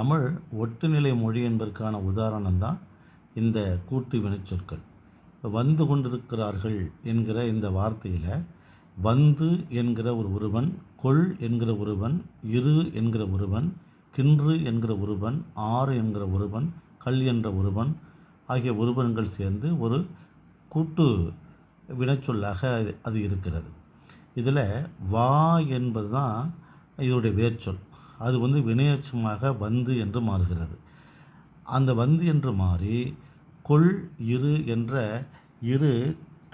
தமிழ் ஒட்டுநிலை மொழி என்பதற்கான உதாரணம் தான் இந்த கூட்டு வினைச்சொற்கள். வந்து கொண்டிருக்கிறார்கள் என்கிற இந்த வார்த்தையில் வந்து என்கிற ஒரு ஒருவன் கொள் என்கிற ஒருவன் இரு என்கிற ஒருவன் கின்று என்கிற ஒருவன் ஆறு என்கிற ஒருவன் கல் என்ற ஒருவன் ஆகிய ஒருவன்கள் சேர்ந்து ஒரு கூட்டு வினைச்சொல்லாக அது- அது இருக்கிறது. இதில் வா என்பது தான் இதோடைய வேர்ச்சொல். அது வந்து வினையச்சமாக வந்து என்று மாறுகிறது. அந்த வந்து என்று மாறி கொள் இரு என்ற இரு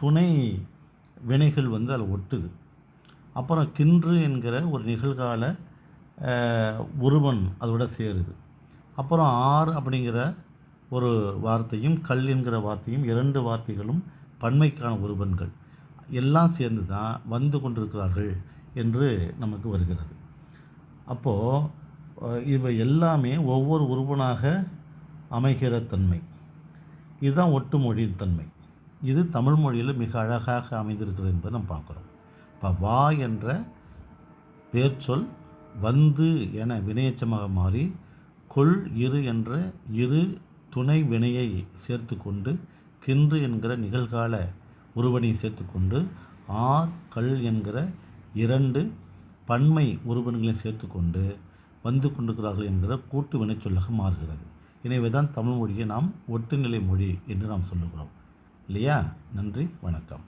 துணை வினைகள் வந்து அதில் ஒட்டுது. அப்புறம் கின்று என்கிற ஒரு நிகழ்கால உருவன் அதோட சேருது. அப்புறம் ஆர் அப்படிங்கிற ஒரு வார்த்தையும் கல் என்கிற வார்த்தையும் இரண்டு வார்த்தைகளும் பன்மைக்கான உருவன்கள் எல்லாம் சேர்ந்து தான் வந்து கொண்டிருக்கிறார்கள் என்று நமக்கு வருகிறது. அப்போது இவை எல்லாமே ஒவ்வொரு உருவனாக அமைகிற தன்மை. இதுதான் ஒட்டு மொழியின் தன்மை. இது தமிழ் மொழியில் மிக அழகாக அமைந்திருக்கிறது என்பதை நம்ம பார்க்குறோம். இப்போ வா என்ற வேர்ச்சொல் வந்து என வினையச்சமாக மாறி கொள் இரு என்ற இரு துணை வினையை சேர்த்து கொண்டு கின்று என்கிற நிகழ்கால உருவனை சேர்த்துக்கொண்டு ஆர் கல் என்கிற இரண்டு பன்மை உறுப்பினர்களை சேர்த்துக்கொண்டு வந்து கொண்டிருக்கிறார்கள் என்கிற கூட்டு வினைச்சொல்லாக மாறுகிறது. எனவே தான் தமிழ் மொழியை நாம் ஒட்டுநிலை மொழி என்று நாம் சொல்லுகிறோம். இல்லையா? நன்றி வணக்கம்.